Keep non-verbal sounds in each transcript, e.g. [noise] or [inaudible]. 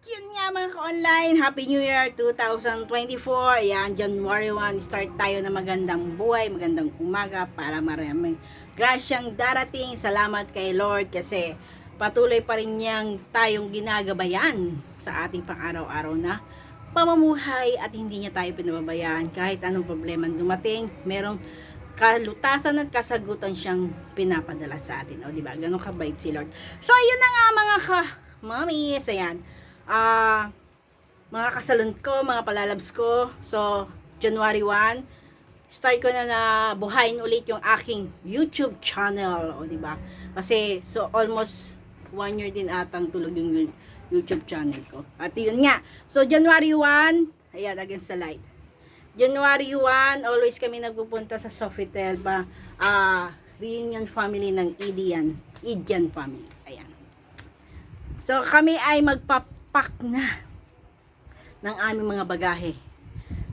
Yun nga mga ka-online, Happy New Year 2024. Ayan, January 1, start tayo na magandang buhay, magandang umaga para maraming grasyang darating. Salamat kay Lord kasi patuloy pa rin niyang tayong ginagabayan sa ating pang-araw-araw na pamumuhay at hindi niya tayo pinababayaan kahit anong problema dumating, merong kalutasan at kasagutan siyang pinapadala sa atin. O, di ba? Ganun kabait si Lord. So, ayun na nga mga ka mamis. Ayan. Ah, mga kasalon ko, mga palalabs ko. So, January 1, start ko na na buhayin ulit yung aking YouTube channel. O, di ba? Kasi, so, almost one year din atang tulog yung YouTube channel ko. At yun nga. So, January 1, ayan, against the light. January 1, always kami nagpupunta sa Sofitel ba ah reunion family ng Idian, Idian family. Ayan. So kami ay magpapak na ng aming mga bagahe.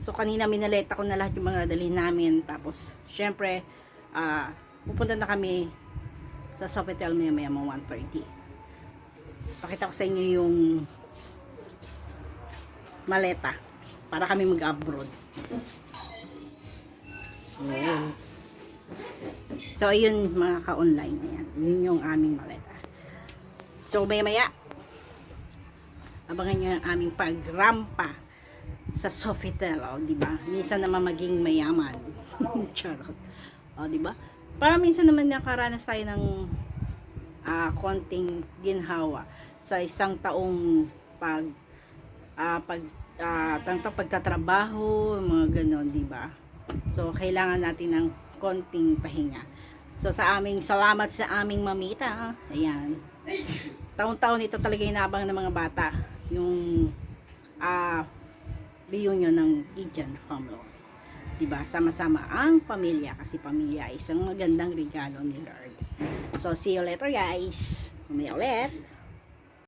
So kanina minaleta ko na lahat yung mga dali namin tapos syempre ah pupunta na kami sa Sofitel maya maya mga 1.30. Pakita ko sa inyo yung maleta para kami mag-abroad. So, ayun mga ka-online. Ayan. Yun yung aming maleta. So, maya-maya, abangan nyo yung aming pagrampa sa Sofitel. O, di ba? Minsan naman maging mayaman. [laughs] Charot. O, di ba? Para minsan naman nakaranas tayo ng ah, konting ginhawa sa isang taong pag ah, pag ah, tantang pagtatrabaho, mga ganon, di ba? So, kailangan natin ng konting pahinga. So, sa aming salamat sa aming mamita. Ayan. Taon-taon ito talaga inabang ng mga bata. Yung ah reunion ng Ijan family. Diba? Sama-sama ang pamilya kasi pamilya ay isang magandang regalo ni Lord. So, see you later guys. Mamaya ulit.